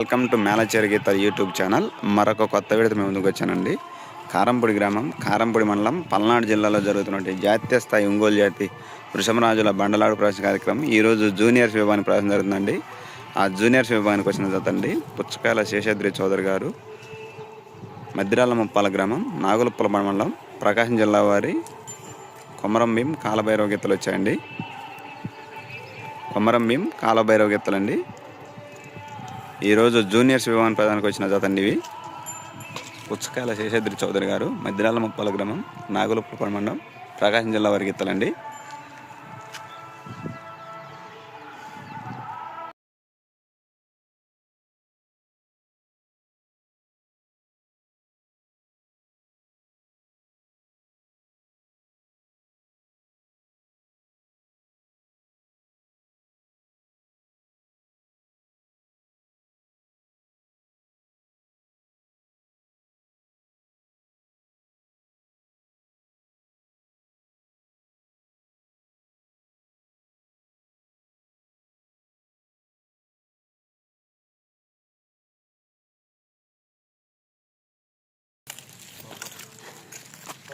Welcome to Melacheri Geetha YouTube channel. మరొక కొత్త విడత మేము ముందుకు వచ్చానండి. కారంపూడి గ్రామం కారంపూడి మండలం పల్నాడు జిల్లాలో జరుగుతున్నటువంటి జాతీయ స్థాయి ఒంగోలు జాతి వృషభరాజుల బండలాడు ప్రవేశ కార్యక్రమం. ఈరోజు జూనియర్స్ విభాగానికి ప్రవేశం జరుగుతుందండి. ఆ జూనియర్స్ విభాగానికి వచ్చిన జతండి పుచ్చకాయల శేషాద్రి చౌదరి గారు మద్దిరాల ముప్పాల గ్రామం నాగులుప్పల మండలం ప్రకాశం జిల్లా వారి కొమరం భీం కాలభైరవ గీతలు వచ్చాయండి. కొమరం భీం కాలభైరవ గీతలండి. ఈరోజు జూనియర్స్ విభాగం ప్రధానికి వచ్చిన జతండి ఇవి పుచ్చకాయల శేషాద్రి చౌదరి గారు మద్దిరాల ముప్పాల గ్రామం నాగులుప్పల మండలం ప్రకాశం జిల్లా వారి ఇత్తలండి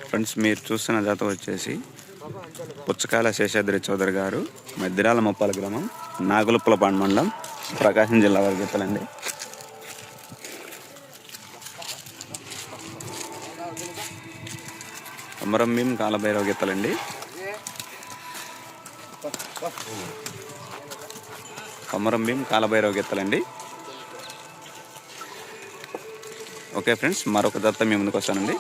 ఫ్రెండ్స్ మీరు చూస్తున్న జాత వచ్చేసి పుచ్చకాయల శేషాద్రి చౌదరి గారు మద్దిరాల మొప్పాల గ్రామం నాగులుప్పలపాడు మండలం ప్రకాశం జిల్లా వారి గీతలండి అమరంభీం భీం కాలభైరవ గీతలండి. అమరంభీం భీం కాలభైరవ గీతలండి. ఓకే ఫ్రెండ్స్ మరొక దత్త మీ ముందుకు వస్తానండి.